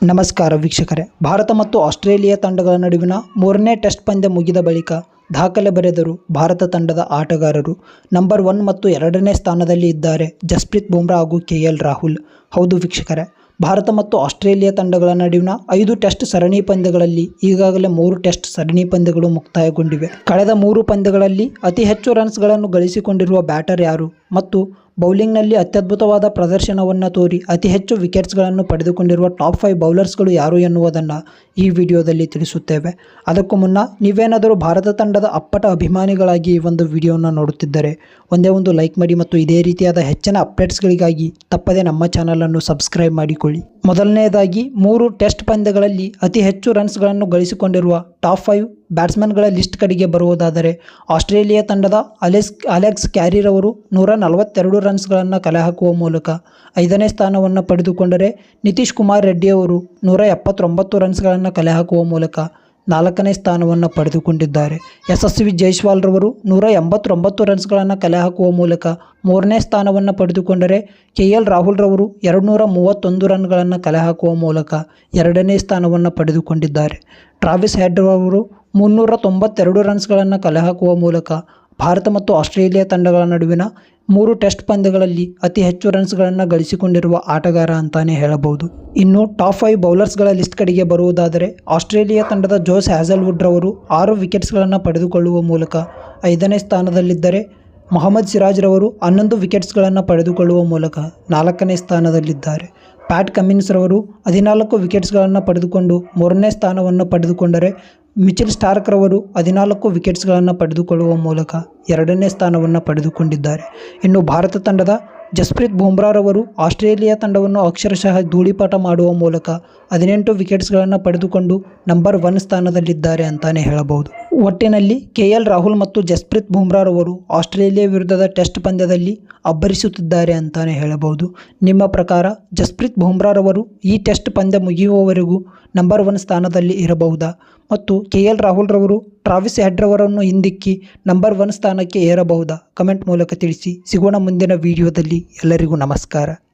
ನಮಸ್ಕಾರ ವೀಕ್ಷಕರೇ. ಭಾರತ ಮತ್ತು ಆಸ್ಟ್ರೇಲಿಯಾ ತಂಡಗಳ ನಡುವಿನ ಮೂರನೇ ಟೆಸ್ಟ್ ಪಂದ್ಯ ಮುಗಿದ ಬಳಿಕ ದಾಖಲೆ ಬರೆದರು ಭಾರತ ತಂಡದ ಆಟಗಾರರು ನಂಬರ್ ಒನ್ ಮತ್ತು ಎರಡನೇ ಸ್ಥಾನದಲ್ಲಿ ಇದ್ದಾರೆ ಜಸ್ಪ್ರೀತ್ ಬುಮ್ರಾ ಹಾಗೂ ಕೆ ಎಲ್ ರಾಹುಲ್. ಹೌದು ವೀಕ್ಷಕರೇ, ಭಾರತ ಮತ್ತು ಆಸ್ಟ್ರೇಲಿಯಾ ತಂಡಗಳ ನಡುವಿನ ಐದು ಟೆಸ್ಟ್ ಸರಣಿ ಪಂದ್ಯಗಳಲ್ಲಿ ಈಗಾಗಲೇ ಮೂರು ಟೆಸ್ಟ್ ಸರಣಿ ಪಂದ್ಯಗಳು ಮುಕ್ತಾಯಗೊಂಡಿವೆ. ಕಳೆದ ಮೂರು ಪಂದ್ಯಗಳಲ್ಲಿ ಅತಿ ಹೆಚ್ಚು ರನ್ಸ್ಗಳನ್ನು ಗಳಿಸಿಕೊಂಡಿರುವ ಬ್ಯಾಟರ್ ಯಾರು? ಮತ್ತು ಬೌಲಿಂಗ್ನಲ್ಲಿ ಅತ್ಯದ್ಭುತವಾದ ಪ್ರದರ್ಶನವನ್ನು ತೋರಿ ಅತಿ ಹೆಚ್ಚು ವಿಕೆಟ್ಸ್ಗಳನ್ನು ಪಡೆದುಕೊಂಡಿರುವ ಟಾಪ್ ಫೈವ್ ಬೌಲರ್ಸ್ಗಳು ಯಾರು ಎನ್ನುವುದನ್ನು ಈ ವಿಡಿಯೋದಲ್ಲಿ ತಿಳಿಸುತ್ತೇವೆ. ಅದಕ್ಕೂ ಮುನ್ನ ನೀವೇನಾದರೂ ಭಾರತ ತಂಡದ ಅಪ್ಪಟ ಅಭಿಮಾನಿಗಳಾಗಿ ಈ ಒಂದು ವಿಡಿಯೋವನ್ನು ನೋಡುತ್ತಿದ್ದರೆ ಒಂದೇ ಒಂದು ಲೈಕ್ ಮಾಡಿ ಮತ್ತು ಇದೇ ರೀತಿಯಾದ ಹೆಚ್ಚಿನ ಅಪ್ಡೇಟ್ಸ್ಗಳಿಗಾಗಿ ತಪ್ಪದೇ ನಮ್ಮ ಚಾನಲನ್ನು ಸಬ್ಸ್ಕ್ರೈಬ್ ಮಾಡಿಕೊಳ್ಳಿ. ಮೊದಲನೆಯದಾಗಿ ಮೂರು ಟೆಸ್ಟ್ ಪಂದ್ಯಗಳಲ್ಲಿ ಅತಿ ಹೆಚ್ಚು ರನ್ಸ್ಗಳನ್ನು ಗಳಿಸಿಕೊಂಡಿರುವ ಟಾಪ್ ಫೈವ್ ಬ್ಯಾಟ್ಸ್ಮನ್ಗಳ ಲಿಸ್ಟ್ ಕಡೆಗೆ ಬರುವುದಾದರೆ ಆಸ್ಟ್ರೇಲಿಯಾ ತಂಡದ ಅಲೆಕ್ಸ್ ಅಲೆಕ್ಸ್ ಕ್ಯಾರಿರ್ ಅವರು ನೂರ ನಲವತ್ತೆರಡು ರನ್ಸ್ಗಳನ್ನು ಕಲೆ ಹಾಕುವ ಮೂಲಕ ಐದನೇ ಸ್ಥಾನವನ್ನು ಪಡೆದುಕೊಂಡರೆ ನಿತೀಶ್ ಕುಮಾರ್ ರೆಡ್ಡಿ ಅವರು ನೂರ ಎಪ್ಪತ್ತೊಂಬತ್ತು ರನ್ಸ್ಗಳನ್ನು ಕಲೆ ಹಾಕುವ ಮೂಲಕ ನಾಲ್ಕನೇ ಸ್ಥಾನವನ್ನು ಪಡೆದುಕೊಂಡಿದ್ದಾರೆ. ಯಶಸ್ವಿ ಜೈಸ್ವಾಲ್ ರವರು ನೂರ ಎಂಬತ್ತೊಂಬತ್ತು ರನ್ಸ್ಗಳನ್ನು ಕಲೆ ಹಾಕುವ ಮೂಲಕ ಮೂರನೇ ಸ್ಥಾನವನ್ನು ಪಡೆದುಕೊಂಡರೆ ಕೆ ಎಲ್ ರಾಹುಲ್ ರವರು ಎರಡುನೂರ ಮೂವತ್ತೊಂದು ರನ್ಗಳನ್ನು ಕಲೆ ಹಾಕುವ ಮೂಲಕ ಎರಡನೇ ಸ್ಥಾನವನ್ನು ಪಡೆದುಕೊಂಡಿದ್ದಾರೆ. ಟ್ರಾವಿಸ್ ಹೆಡ್ರವರು ಮುನ್ನೂರ ತೊಂಬತ್ತೆರಡು ರನ್ಸ್ಗಳನ್ನು ಕಲೆ ಹಾಕುವ ಮೂಲಕ ಭಾರತ ಮತ್ತು ಆಸ್ಟ್ರೇಲಿಯಾ ತಂಡಗಳ ನಡುವಿನ ಮೂರು ಟೆಸ್ಟ್ ಪಂದ್ಯಗಳಲ್ಲಿ ಅತಿ ಹೆಚ್ಚು ರನ್ಸ್ಗಳನ್ನು ಗಳಿಸಿಕೊಂಡಿರುವ ಆಟಗಾರ ಅಂತಾನೆ ಹೇಳಬಹುದು. ಇನ್ನು ಟಾಪ್ ಫೈವ್ ಬೌಲರ್ಸ್ಗಳ ಲಿಸ್ಟ್ ಕಡೆಗೆ ಬರುವುದಾದರೆ ಆಸ್ಟ್ರೇಲಿಯಾ ತಂಡದ ಜೋಸ್ ಹ್ಯಾಸಲ್ವುಡ್ ರವರು ಆರು ವಿಕೆಟ್ಸ್ಗಳನ್ನು ಪಡೆದುಕೊಳ್ಳುವ ಮೂಲಕ ಐದನೇ ಸ್ಥಾನದಲ್ಲಿದ್ದರೆ ಮೊಹಮ್ಮದ್ ಸಿರಾಜ್ ರವರು ಹನ್ನೊಂದು ವಿಕೆಟ್ಸ್ಗಳನ್ನು ಪಡೆದುಕೊಳ್ಳುವ ಮೂಲಕ ನಾಲ್ಕನೇ ಸ್ಥಾನದಲ್ಲಿದ್ದಾರೆ. ಪ್ಯಾಟ್ ಕಮಿನ್ಸ್ ರವರು ಹದಿನಾಲ್ಕು ವಿಕೆಟ್ಸ್ಗಳನ್ನು ಪಡೆದುಕೊಂಡು ಮೂರನೇ ಸ್ಥಾನವನ್ನು ಪಡೆದುಕೊಂಡರೆ ಮಿಚೆಲ್ ಸ್ಟಾರ್ಕ್ರವರು ಹದಿನಾಲ್ಕು ವಿಕೆಟ್ಸ್ಗಳನ್ನು ಪಡೆದುಕೊಳ್ಳುವ ಮೂಲಕ ಎರಡನೇ ಸ್ಥಾನವನ್ನು ಪಡೆದುಕೊಂಡಿದ್ದಾರೆ. ಇನ್ನು ಭಾರತ ತಂಡದ ಜಸ್ಪ್ರೀತ್ ಬುಮ್ರಾರವರು ಆಸ್ಟ್ರೇಲಿಯಾ ತಂಡವನ್ನು ಅಕ್ಷರಶಃ ಧೂಳಿಪಾಠ ಮಾಡುವ ಮೂಲಕ ಹದಿನೆಂಟು ವಿಕೆಟ್ಸ್ಗಳನ್ನು ಪಡೆದುಕೊಂಡು ನಂಬರ್ ಒನ್ ಸ್ಥಾನದಲ್ಲಿದ್ದಾರೆ ಅಂತಾನೆ ಹೇಳಬಹುದು. ಒಟ್ಟಿನಲ್ಲಿ ಕೆ ಎಲ್ ರಾಹುಲ್ ಮತ್ತು ಜಸ್ಪ್ರೀತ್ ಬುಮ್ರಾರವರು ಆಸ್ಟ್ರೇಲಿಯಾ ವಿರುದ್ಧದ ಟೆಸ್ಟ್ ಪಂದ್ಯದಲ್ಲಿ ಅಬ್ಬರಿಸುತ್ತಿದ್ದಾರೆ ಅಂತಾನೆ ಹೇಳಬಹುದು. ನಿಮ್ಮ ಪ್ರಕಾರ ಜಸ್ಪ್ರೀತ್ ಬುಮ್ರಾರವರು ಈ ಟೆಸ್ಟ್ ಪಂದ್ಯ ಮುಗಿಯುವವರೆಗೂ ನಂಬರ್ ಒನ್ ಸ್ಥಾನದಲ್ಲಿ ಇರಬಹುದಾ? ಮತ್ತು ಕೆ ಎಲ್ ರಾಹುಲ್ ರವರು ಟ್ರಾವಿಸ್ ಹೆಡ್ರವರನ್ನು ಹಿಂದಿಕ್ಕಿ ನಂಬರ್ ಒನ್ ಸ್ಥಾನಕ್ಕೆ ಏರಬಹುದಾ? ಕಮೆಂಟ್ ಮೂಲಕ ತಿಳಿಸಿ. ಸಿಗೋಣ ಮುಂದಿನ ವಿಡಿಯೋದಲ್ಲಿ ಎಲ್ಲರಿಗೂ ನಮಸ್ಕಾರ.